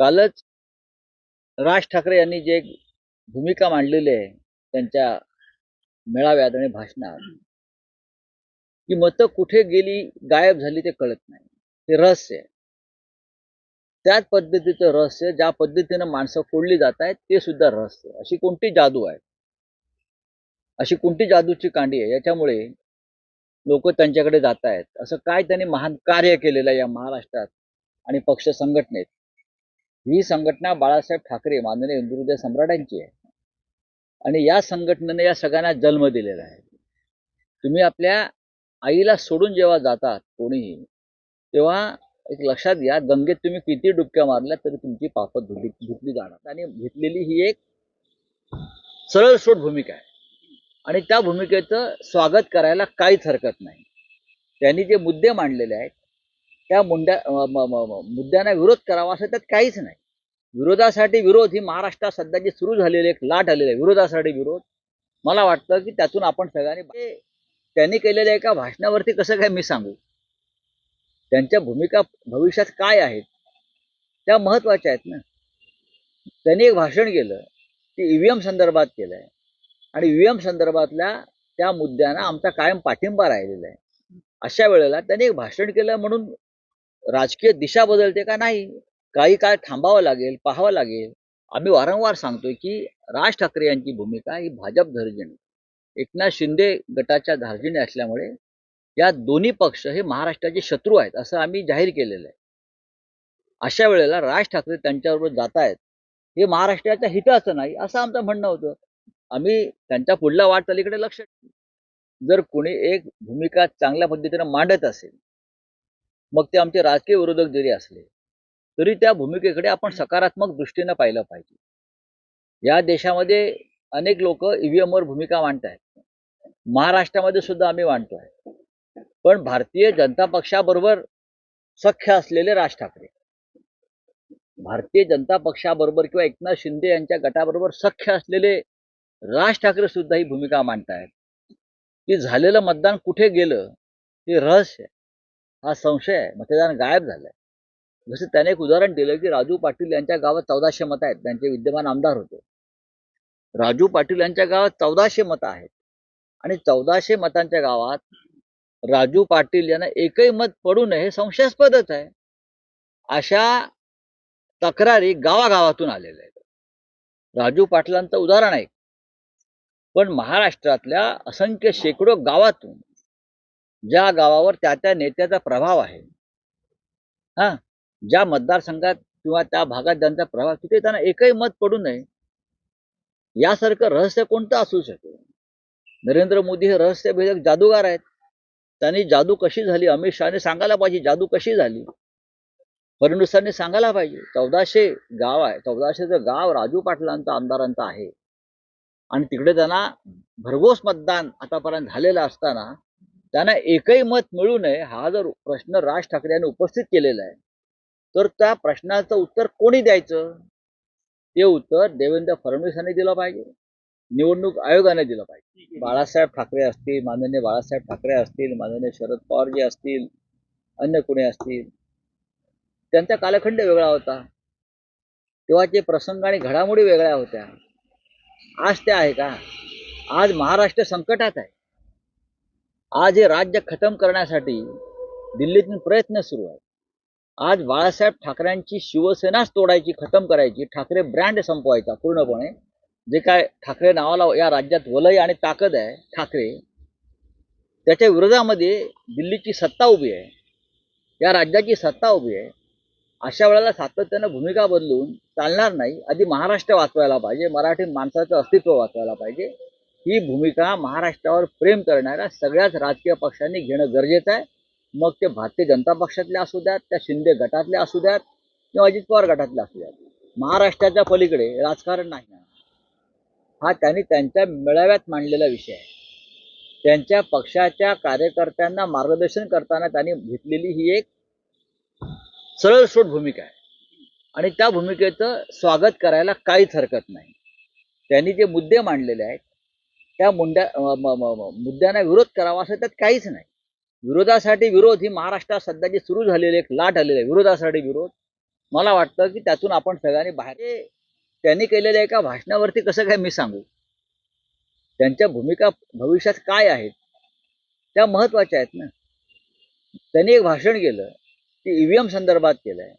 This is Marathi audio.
कालच राज ठाकरे यांनी जे भूमिका मांडलेली आहे त्यांच्या मेळाव्यात आणि भाषणात की मतं कुठे गेली गायब झाली ते कळत नाही. ते रहस्य आहे. त्याच पद्धतीचं रहस्य ज्या पद्धतीनं माणसं फोडली जात आहेत ते सुद्धा रहस्य अशी कोणती जादू आहे? अशी कोणती जादूची कांडी आहे? याच्यामुळे लोक त्यांच्याकडे जात आहेत. असं काय त्यांनी महान कार्य केलेलं आहे या महाराष्ट्रात आणि पक्ष संघटनेत? ही संघटना बाळासाहेब ठाकरे माननीय हिंदुहृदय सम्राटांची आहे. आणि या संघटनेने या सगळ्यांना जन्म दिलेला आहे. तुम्ही आपल्या आईला सोडून जेव्हा जातात कोणीही तेव्हा एक लक्षात घ्या गंगेत तुम्ही किती डुबक्या मारल्या तरी तुमची पापं धुतली धुतली जाणार. आणि घेतलेली ही एक सरळ सोट भूमिका आहे. आणि त्या भूमिकेचं स्वागत करायला काहीच हरकत नाही. त्यांनी जे मुद्दे मांडलेले आहेत त्या मुंड्या मुद्द्यांना विरोध करावा असं त्यात काहीच नाही. विरोधासाठी विरोध ही महाराष्ट्रात सध्याची सुरू झालेली एक लाट आलेली आहे. विरोधासाठी विरोध. मला वाटतं की त्यातून आपण सगळ्यांनी त्यांनी केलेल्या एका भाषणावरती कसं काय मी सांगू? त्यांच्या भूमिका भविष्यात काय आहेत? त्या महत्त्वाच्या आहेत ना. त्यांनी एक भाषण केलं ते ईव्हीएम संदर्भात केलं आहे आणि ईव्हीएम संदर्भातल्या त्या मुद्द्यांना आमचा कायम पाठिंबा राहिलेला आहे. अशा वेळेला त्यांनी एक भाषण केलं म्हणून राजकीय दिशा बदलते का नाही? काही काळ थांबावं लागेल पाहावं लागेल. आम्ही वारंवार सांगतोय की राज ठाकरे यांची भूमिका ही भाजप धार्जिणी एकनाथ शिंदे गटाच्या धार्जिणी असल्यामुळे या दोन्ही पक्ष हे महाराष्ट्राचे शत्रू आहेत असं आम्ही जाहीर केलेलं आहे. अशा वेळेला राज ठाकरे त्यांच्याबरोबर जात आहेत हे महाराष्ट्राच्या हिताचं नाही असं आमचं म्हणणं होतं. आम्ही त्यांच्या पुढल्या वाटचालीकडे लक्ष जर कोणी एक भूमिका चांगल्या पद्धतीनं मांडत असेल मग ते आमचे राजकीय विरोधक जरी असले तरी त्या भूमिकेकडे आपण सकारात्मक दृष्टीनं पाहिलं पाहिजे. या देशामध्ये अनेक लोक ईव्हीएमवर भूमिका मांडत आहेत महाराष्ट्रामध्ये सुद्धा आम्ही मांडतोय. पण भारतीय जनता पक्षाबरोबर सख्य असलेले राज ठाकरे. भारतीय जनता पक्षाबरोबर किंवा एकनाथ शिंदे यांच्या गटाबरोबर सख्य असलेले राज ठाकरे सुद्धा ही भूमिका मांडतायत. की झालेलं मतदान कुठे गेलं हे रहस्य आहे. हा संशय आहे. मतदान गायब झालाय. जसं त्याने एक उदाहरण दिलं की राजू पाटील यांच्या गावात चौदाशे मतं आहेत. त्यांचे विद्यमान आमदार होते. राजू पाटील यांच्या गावात चौदाशे मतं आहेत. आणि चौदाशे मतांच्या गावात राजू पाटील यांना एकही मत पडू नये हे संशयास्पदच आहे. अशा तक्रारी गावागावातून आलेल्या आहेत. राजू पाटलांचं उदाहरण आहे. पण महाराष्ट्रातल्या असंख्य शेकडो गावातून ज्या गावावर त्या त्या नेत्याचा प्रभाव आहे. हा ज्या मतदारसंघात किंवा त्या भागात ज्यांचा प्रभाव तिथे त्यांना एकही मत पडू नये. यासारखं रहस्य कोणतं असू शकेल? नरेंद्र मोदी हे रहस्यभेदक जादूगार आहेत. त्यांनी जादू कशी झाली? अमित शहाने सांगायला पाहिजे जादू कशी झाली? फडणवीसांनी सांगायला पाहिजे चौदाशे गाव आहे चौदाशेचं गाव राजू पाटलांचं आमदारांचं आहे आणि तिकडे त्यांना भरघोस मतदान आतापर्यंत झालेलं असताना त्यांना एकही मत मिळू नये हा जर प्रश्न राज ठाकरे यांनी उपस्थित केलेला आहे तर त्या प्रश्नाचं उत्तर कोणी द्यायचं? ते उत्तर देवेंद्र फडणवीसांनी दिलं पाहिजे. निवडणूक आयोगाने दिलं पाहिजे. बाळासाहेब ठाकरे असतील माननीय बाळासाहेब ठाकरे असतील माननीय शरद पवार जे असतील अन्य कोणी असतील त्यांचा कालखंड वेगळा होता. तेव्हाचे प्रसंग आणि घडामोडी वेगळ्या होत्या. आज त्या आहे का? आज महाराष्ट्र संकटात आहे. आज हे राज्य खतम करण्यासाठी दिल्लीतून प्रयत्न सुरू आहेत. आज बाळासाहेब ठाकरेंची शिवसेनाच तोडायची खतम करायची ठाकरे ब्रँड संपवायचा पूर्णपणे. जे काय ठाकरे नावाला या राज्यात वलय आणि ताकद आहे ठाकरे त्याच्या विरोधामध्ये दिल्लीची सत्ता उभी आहे. या राज्याची सत्ता उभी आहे. अशा वेळेला सातत्यानं भूमिका बदलून चालणार नाही. आधी महाराष्ट्र वाचवायला पाहिजे मराठी माणसाचं अस्तित्व वाचवायला पाहिजे. ही भूमिका महाराष्ट्रावर प्रेम करणाऱ्या सगळ्याच राजकीय पक्षांनी घेणं गरजेचं आहे. मग ते भारतीय जनता पक्षातले असू द्यात त्या शिंदे गटातले असू द्यात किंवा अजित पवार गटातले असू द्यात. महाराष्ट्राच्या पलीकडे राजकारण नाही हा त्यांनी त्यांच्या मेळाव्यात मांडलेला विषय आहे. त्यांच्या पक्षाच्या कार्यकर्त्यांना मार्गदर्शन करताना त्यांनी घेतलेली ही एक सरळसोट भूमिका आहे. आणि त्या भूमिकेचं स्वागत करायला काहीच हरकत नाही. त्यांनी जे मुद्दे मांडलेले आहेत त्या मुंड्या मुद्द्यांना विरोध करावा असं त्यात काहीच नाही. विरोधासाठी विरोध ही महाराष्ट्रात सध्याची सुरू झालेली एक लाट आलेली आहे. विरोधासाठी विरोध. मला वाटतं की त्यातून आपण सगळ्यांनी बाहेर त्यांनी केलेल्या एका भाषणावरती कसं काय मी सांगू? त्यांच्या भूमिका भविष्यात काय आहेत? त्या महत्त्वाच्या आहेत ना. त्यांनी एक भाषण केलं ते ईव्हीएम संदर्भात केलंय.